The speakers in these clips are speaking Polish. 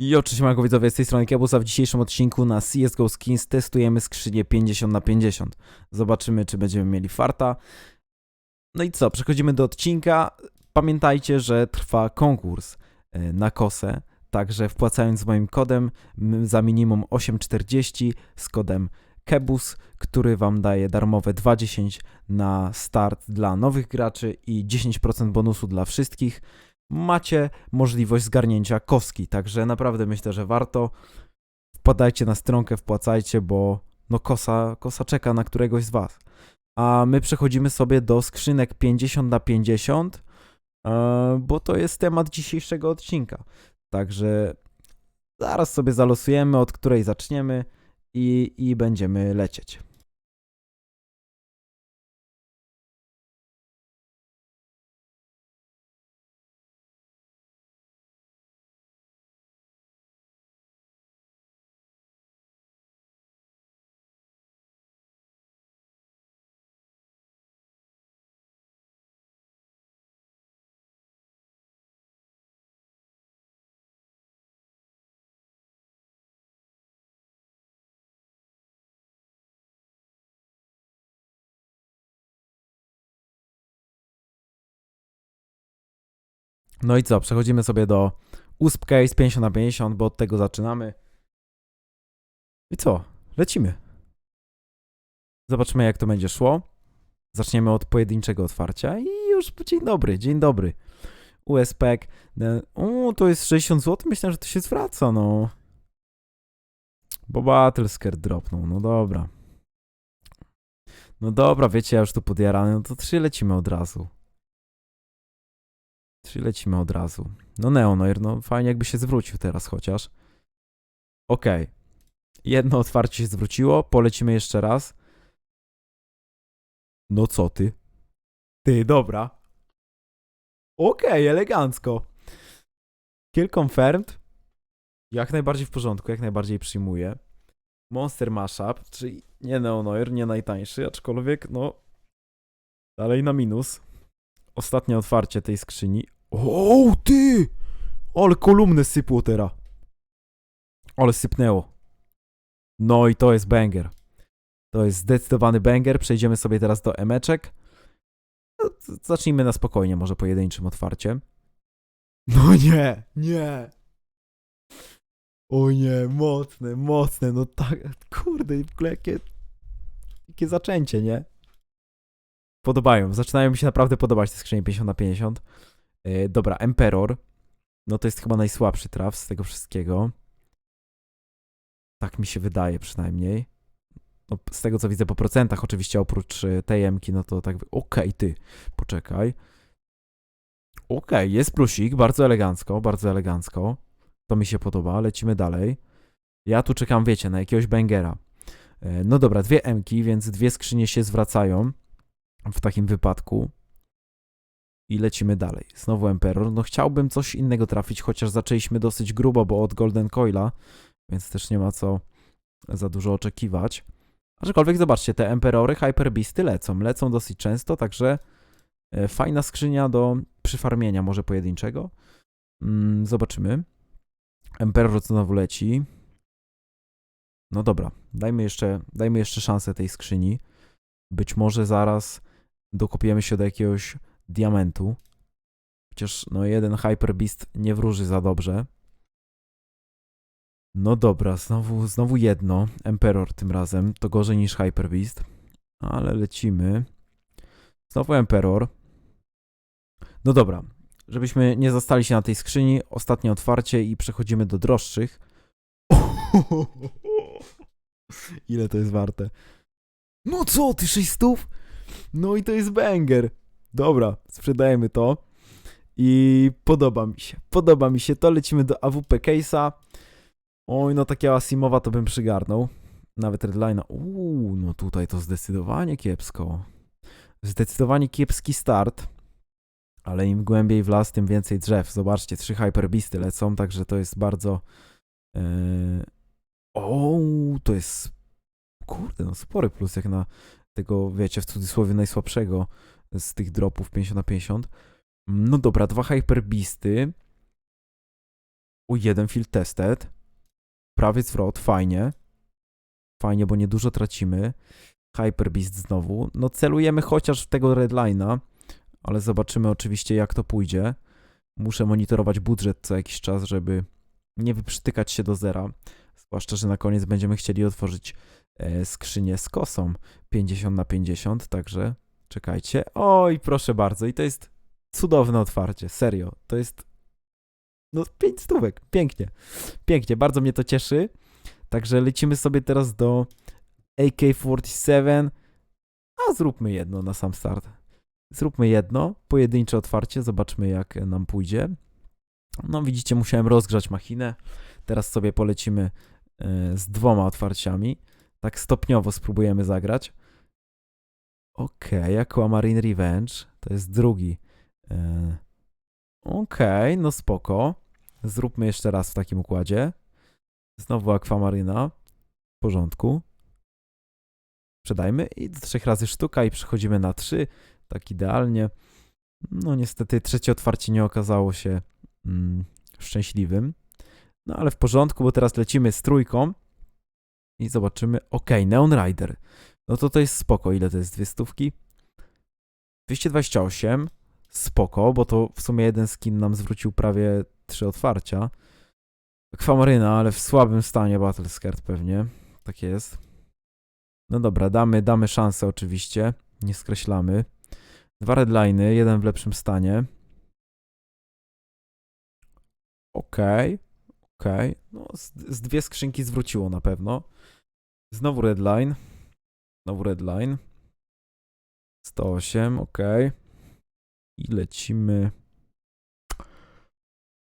I oczywiście widzowie, z tej strony Kiabusa. W dzisiejszym odcinku na CSGO Skins testujemy skrzynię 50 na 50 Zobaczymy, czy będziemy mieli farta. No i co, przechodzimy do odcinka. Pamiętajcie, że trwa konkurs e, na kosę, także wpłacając z moim kodem za minimum 8,40 z kodem KEBUS, który wam daje darmowe 2,10 na start dla nowych graczy i 10% bonusu dla wszystkich macie możliwość zgarnięcia kostki. Także naprawdę myślę, że warto. Wpadajcie na stronkę, wpłacajcie, bo no kosa, kosa czeka na któregoś z was. A my przechodzimy sobie do skrzynek 50 na 50, e, bo to jest temat dzisiejszego odcinka. Także zaraz sobie zalosujemy, od której zaczniemy i, i będziemy lecieć. No i co, przechodzimy sobie do USP Case 50 na 50, bo od tego zaczynamy. I co? Lecimy. Zobaczymy, jak to będzie szło. Zaczniemy od pojedynczego otwarcia i już dzień dobry, dzień dobry. USPek. O, to jest 60 zł? Myślałem, że to się zwraca, no. Bo Battlescare dropnął, no dobra. No dobra, wiecie, ja już tu podjarany, no to trzy lecimy od razu. Trzy lecimy od razu. No Neonoir, no fajnie jakby się zwrócił teraz chociaż. Okej. Jedno otwarcie się zwróciło, polecimy jeszcze raz. No co ty? Ty, dobra. Okej, elegancko. Kill confirmed. Jak najbardziej w porządku, jak najbardziej przyjmuję. Monster Mashup, czyli nie Neonoir, nie najtańszy, aczkolwiek no dalej na minus. Ostatnie otwarcie tej skrzyni. O, ty! Ale kolumnę sypło teraz. Ale sypnęło. No i to jest banger. To jest zdecydowany banger. Przejdziemy sobie teraz do emeczek. No, Zacznijmy na spokojnie, może pojedynczym otwarciem. No nie, nie. O nie, mocne, mocne, no tak, kurde, jakie, jakie zaczęcie, nie? Podobają, zaczynają mi się naprawdę podobać te skrzynie 50 na 50. Yy, dobra, Emperor. No to jest chyba najsłabszy traf z tego wszystkiego. Tak mi się wydaje przynajmniej. No, z tego co widzę po procentach, oczywiście oprócz y, tej Emki, no to tak. Okej, ty, poczekaj. Okej, jest plusik, bardzo elegancko, bardzo elegancko. To mi się podoba, lecimy dalej. Ja tu czekam, wiecie, na jakiegoś bangera. E, No dobra, dwie Emki, więc dwie skrzynie się zwracają w takim wypadku. I lecimy dalej. Znowu Emperor. No chciałbym coś innego trafić, chociaż zaczęliśmy dosyć grubo, bo od Golden Coila, więc też nie ma co za dużo oczekiwać. Aczkolwiek zobaczcie, te Emperory, Hyper Beasty lecą. Lecą dosyć często, także e, fajna skrzynia do przyfarmienia może pojedynczego. Mm, zobaczymy. Emperor znowu leci. No dobra, dajmy jeszcze, dajmy jeszcze szansę tej skrzyni. Być może zaraz dokopiemy się do jakiegoś diamentu. Chociaż no jeden Hyper Beast nie wróży za dobrze. No dobra, znowu, znowu jedno. Emperor tym razem. To gorzej niż Hyper Beast. Ale lecimy. Znowu Emperor. No dobra. Żebyśmy nie zostali się na tej skrzyni, ostatnie otwarcie i przechodzimy do droższych. Ile to jest warte? No co ty, 600? No i to jest banger. Dobra, sprzedajemy to. I podoba mi się. Podoba mi się to. Lecimy do AWP Case'a. Oj, no takiego Asimowa to bym przygarnął. Nawet Redline'a. Uuu, no tutaj to zdecydowanie kiepsko. Zdecydowanie kiepski start. Ale im głębiej w las, tym więcej drzew. Zobaczcie, trzy Hyperbisty lecą, także to jest bardzo... Yy... O, to jest... Kurde, no spory plus jak na tego, wiecie, w cudzysłowie najsłabszego z tych dropów 50 na 50. No dobra, dwa Hyperbisty. O, jeden field tested. Prawie zwrot, fajnie. Fajnie, bo niedużo tracimy. Hyper Beast znowu. No celujemy chociaż w tego redline'a, ale zobaczymy oczywiście jak to pójdzie. Muszę monitorować budżet co jakiś czas, żeby nie wyprztykać się do zera. Zwłaszcza, że na koniec będziemy chcieli otworzyć skrzynię z kosą 50 na 50, także czekajcie. Oj, proszę bardzo, i to jest cudowne otwarcie, serio. To jest no 5 stówek, pięknie. Pięknie, bardzo mnie to cieszy. Także lecimy sobie teraz do AK-47. A zróbmy jedno na sam start. Zróbmy jedno, pojedyncze otwarcie, zobaczmy jak nam pójdzie. No widzicie, musiałem rozgrzać machinę. Teraz sobie polecimy e, z dwoma otwarciami. Tak stopniowo spróbujemy zagrać. Okej, okay, Aquamarine Revenge. To jest drugi. E, Okej, no spoko. Zróbmy jeszcze raz w takim układzie. Znowu Aquamaryna. W porządku. Sprzedajmy i do trzech razy sztuka i przechodzimy na trzy. Tak idealnie. No niestety trzecie otwarcie nie okazało się mm, szczęśliwym. No ale w porządku, bo teraz lecimy z trójką i zobaczymy. Ok, Neon Rider. No to to jest spoko. Ile to jest? Dwie stówki? 228. Spoko, bo to w sumie jeden skin nam zwrócił prawie trzy otwarcia. Kwamaryna, ale w słabym stanie Battlescard pewnie. Tak jest. No dobra, damy, damy szansę oczywiście. Nie skreślamy. Dwa redliny, jeden w lepszym stanie. Okej, okay, okej. Okay. No, z, z dwie skrzynki zwróciło na pewno. Znowu redline. Znowu redline. 108, ok. I lecimy.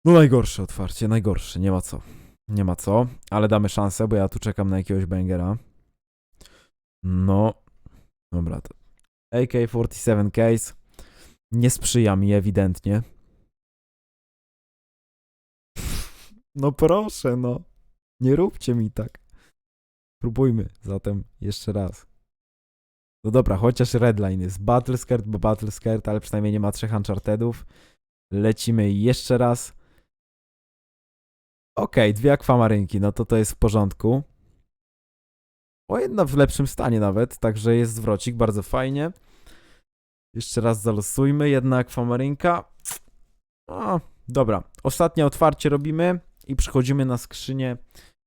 No najgorsze otwarcie, najgorsze, nie ma co. Nie ma co, ale damy szansę, bo ja tu czekam na jakiegoś bangera. No, dobra, to AK-47 case nie sprzyja mi ewidentnie. No proszę, no. Nie róbcie mi tak. Spróbujmy zatem jeszcze raz. No dobra, chociaż Redline jest Battlescard, bo Battlescard, ale przynajmniej nie ma trzech Unchartedów. Lecimy jeszcze raz. Okej, okay, dwie akwamarynki, no to to jest w porządku. O, jedna w lepszym stanie nawet, także jest zwrocik, bardzo fajnie. Jeszcze raz zalosujmy, jedna akwamarynka. O, dobra, ostatnie otwarcie robimy i przechodzimy na skrzynię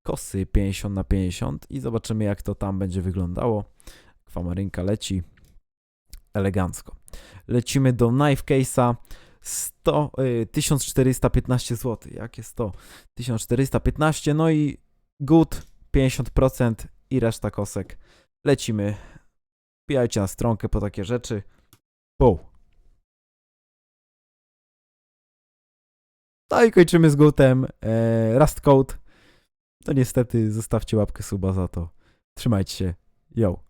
kosy 50 na 50 i zobaczymy jak to tam będzie wyglądało. Akwamarynka leci elegancko. Lecimy do Knife Case'a 100, y, 1415 zł. Jak jest to? 1415, no i good 50% i reszta kosek. Lecimy. Wbijajcie na stronkę po takie rzeczy. Wow. No i kończymy z gutem. E, Rust Code. No niestety zostawcie łapkę suba za to. Trzymajcie się. Yo.